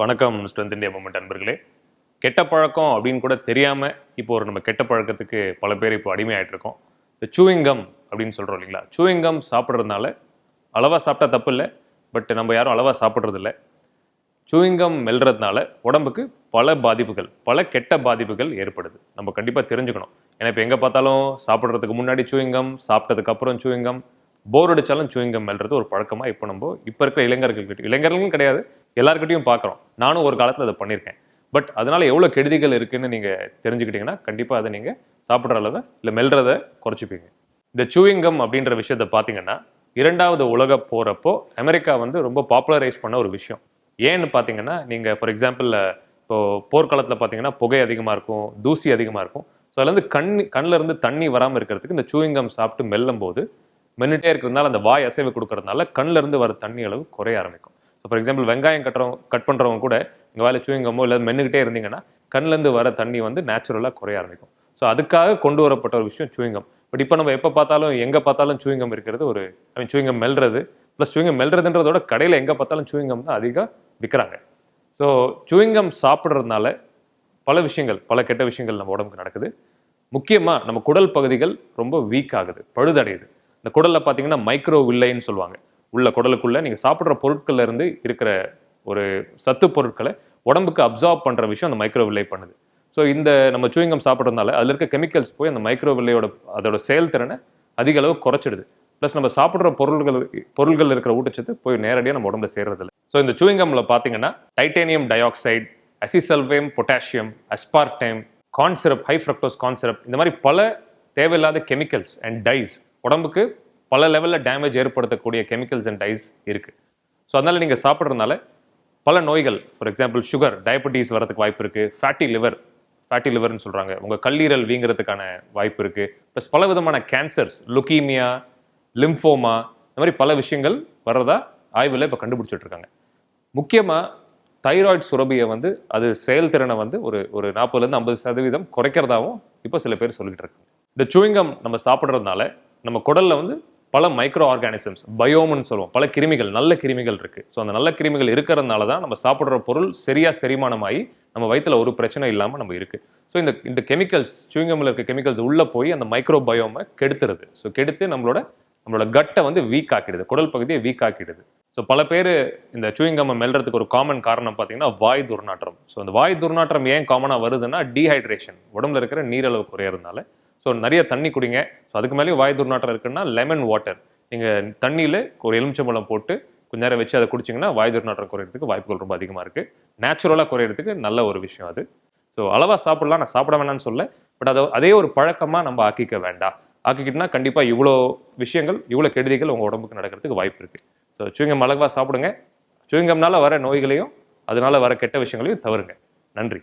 வணக்கம் strength India moment அன்பர்களே. கெட்ட பழக்கம் அப்படின்னு கூட தெரியாமல் இப்போ ஒரு நம்ம கெட்ட பழக்கத்துக்கு பல பேர் இப்போ அடிமையாயிட்டு இருக்கோம் இந்த சூவிங்கம் அப்படின்னு சொல்கிறோம் இல்லைங்களா? சூவிங்கம் சாப்பிட்றதுனால அளவாக சாப்பிட்டா தப்பு இல்லை பட் நம்ம யாரும் அளவாக சாப்பிட்றதில்ல சூவிங்கம் மெல்றதுனால உடம்புக்கு பல பாதிப்புகள் பல கெட்ட பாதிப்புகள் ஏற்படுது. நம்ம கண்டிப்பாக தெரிஞ்சுக்கணும். ஏன்னா இப்போ எங்கே பார்த்தாலும் சாப்பிட்றதுக்கு முன்னாடி சூவிங்கம் சாப்பிட்டதுக்கப்புறம் சூவிங்கம் போர் அடித்தாலும் சூவிங்கம் மெல்றது ஒரு பழக்கமாக இப்போ நம்ம இப்போ இருக்கிற இளைஞர்கள் இளைஞர்களும் கிடையாது. எல்லாருக்கிட்டையும் பார்க்குறோம் நானும் ஒரு காலத்தில் அதை பண்ணியிருக்கேன் பட் அதனால் எவ்வளோ கெடுதிகள் இருக்குதுன்னு நீங்கள் தெரிஞ்சுக்கிட்டீங்கன்னா கண்டிப்பாக அதை நீங்கள் சாப்பிட்ற அளவை இல்லை மெல்றதை குறைச்சிப்பீங்க. இந்த சூயிங்கம் அப்படின்ற விஷயத்தை பார்த்தீங்கன்னா இரண்டாவது உலக போகிறப்போ அமெரிக்கா வந்து ரொம்ப பாப்புலரைஸ் பண்ண ஒரு விஷயம். ஏன்னு பார்த்தீங்கன்னா நீங்கள் ஃபார் எக்ஸாம்பிள் இப்போது போர்க்காலத்தில் பார்த்தீங்கன்னா புகை அதிகமாக இருக்கும் தூசி அதிகமாக இருக்கும். ஸோ அதுலேருந்து கண் கண்ணிலேருந்து தண்ணி வராமல் இருக்கிறதுக்கு இந்த சூயிங்கம் சாப்பிட்டு மெல்லும் போது மென்னுட்டே இருக்கிறதுனால அந்த வாய் அசைவு கொடுக்கறதுனால கண்ணிலேருந்து வர தண்ணி அளவு குறைய ஆரம்பிக்கும். ஸோ ஃபார் எக்ஸாம்பிள் வெங்காயம் கட்டுறவங்க கட் பண்ணுறவங்க கூட இங்கே வேலை சூயிங்கமோ இல்லை மென்னுக்கிட்டே இருந்தீங்கன்னா கண்ணிலேருந்து வர தண்ணி வந்து நேச்சுரலாக குறைய ஆரம்பிக்கும். ஸோ அதுக்காக கொண்டு வரப்பட்ட ஒரு விஷயம் சூயிங்கம் பட் இப்போ நம்ம எப்போ பார்த்தாலும் எங்கே பார்த்தாலும் சூயிங்கம் இருக்கிறது ஒரு ஐ மீன் சூயிங்கம் மெல்றது. ப்ளஸ் சூயிங்கம் மெல்றதுன்றதோட கடையில் எங்கே பார்த்தாலும் சூயிங்கம் தான் அதிகம் விற்கிறாங்க ஸோ சூயிங்கம் சாப்பிட்றதுனால பல விஷயங்கள் பல கெட்ட விஷயங்கள் நம்ம உடம்புக்கு நடக்குது. முக்கியமாக நம்ம குடல் பகுதிகள் ரொம்ப வீக் ஆகுது பழுதடையுது. இந்த குடலில் பார்த்தீங்கன்னா மைக்ரோ வில்லைன்னு சொல்லுவாங்க. உள்ள குடலுக்குள்ளே நீங்கள் சாப்பிட்ற பொருட்கள்ல இருந்து இருக்கிற ஒரு சத்து பொருட்களை உடம்புக்கு அப்சார்ப் பண்ணுற விஷயம் அந்த மைக்ரோவில்லை பண்ணுது. ஸோ இந்த நம்ம சூயிங்கம் சாப்பிட்றதுனால அதில் இருக்க கெமிக்கல்ஸ் போய் அந்த மைக்ரோவில்லையோட அதோட செயல்திறனை அதிக அளவு குறைச்சிடுது. ப்ளஸ் நம்ம சாப்பிட்ற பொருள்கள் பொருள்கள் இருக்கிற ஊட்டச்சத்து போய் நேரடியாக நம்ம உடம்புல சேர்றதில்ல. ஸோ இந்த சூயிங்கம்ல பார்த்தீங்கன்னா titanium dioxide acesulfame potassium aspartame corn syrup high fructose corn syrup இந்த மாதிரி பல தேவையில்லாத கெமிக்கல்ஸ் அண்ட் டைஸ் உடம்புக்கு பல லெவலில் டேமேஜ் ஏற்படுத்தக்கூடிய கெமிக்கல்ஸ் அண்ட் டைஸ் இருக்குது ஸோ அதனால் நீங்கள் சாப்பிட்றதுனால பல நோய்கள் ஃபார் எக்ஸாம்பிள் சுகர் டயபெட்டிஸ் வரதுக்கு வாய்ப்பு இருக்குது ஃபேட்டி லிவர் ஃபேட்டி லிவர்னு சொல்கிறாங்க உங்கள் கல்லீரல் வீங்கிறதுக்கான வாய்ப்பு இருக்குது ப்ளஸ் பல விதமான கேன்சர்ஸ் லுக்கீமியா லிம்ஃபோமா இந்த மாதிரி பல விஷயங்கள் வர்றதா ஆய்வில் இப்போ கண்டுபிடிச்சிட்டு இருக்காங்க. முக்கியமாக தைராய்டு சுரபியை வந்து அது செயல்திறனை வந்து ஒரு ஒரு நாற்பதுலேருந்து ஐம்பது சதவீதம் குறைக்கிறதாவும் இப்போ சில பேர் சொல்லிகிட்டு இருக்காங்க. இந்த சூயிங்கம் நம்ம சாப்பிட்றதுனால நம்ம குடலில் வந்து பல மைக்ரோ ஆர்கானிசம்ஸ் பயோம்னு சொல்லுவோம். பல கிருமிகள் நல்ல கிருமிகள் இருக்குது ஸோ அந்த நல்ல கிருமிகள் இருக்கிறதுனால தான் நம்ம சாப்பிட்ற பொருள் சரியாக செரிமானமாகி நம்ம வயிற்றில் ஒரு பிரச்சனை இல்லாமல் நம்ம இருக்குது ஸோ இந்த இந்த கெமிக்கல்ஸ் சூயிங்கம்ல இருக்க கெமிக்கல்ஸ் உள்ளே போய் அந்த மைக்ரோ பயோமை கெடுத்துருது. ஸோ கெடுத்து நம்மளோட நம்மளோட கட்டை வந்து வீக் ஆக்கிடுது. குடல் பகுதியை வீக் ஆக்கிடுது. ஸோ பல பேர் இந்த சூயிங்கம்மை மெல்றதுக்கு ஒரு காமன் காரணம் பார்த்தீங்கன்னா வாய் துர்நாற்றம். ஸோ அந்த வாய் துர்நாற்றம் ஏன் காமனாக வருதுன்னா டீஹைட்ரேஷன் உடம்புல இருக்கிற நீரளவு குறையறதுனால. ஸோ நிறைய தண்ணி குடிங்க. ஸோ அதுக்கு மேலேயும் வாய் துர்நாற்றம் இருக்குன்னா லெமன் வாட்டர் நீங்கள் தண்ணியில் ஒரு எலுமிச்சம்பழம் போட்டு கொஞ்ச நேரம் வச்சு அதை குடிச்சிங்கன்னா வாய் துர்நாற்றம் குறையிறதுக்கு வாய்ப்புகள் ரொம்ப அதிகமாக இருக்குது நேச்சுரலாக குறையிறதுக்கு நல்ல ஒரு விஷயம் அது. ஸோ அளவாக சாப்பிடலாம். நான் சாப்பிட வேணாம்னு சொல்ல. பட் அதை அதே ஒரு பழக்கமாக நம்ம ஆக்கிக்க வேண்டாம். ஆக்கிக்கிட்டுனா கண்டிப்பாக இவ்வளோ விஷயங்கள் இவ்வளோ கெடுதிகள் உங்கள் உடம்புக்கு நடக்கிறதுக்கு வாய்ப்பு இருக்குது ஸோ சுயங்கம் அளவாக சாப்பிடுங்க. சுயங்கம்னால வர நோய்களையும் அதனால வர கெட்ட விஷயங்களையும் தவறுங்க. நன்றி.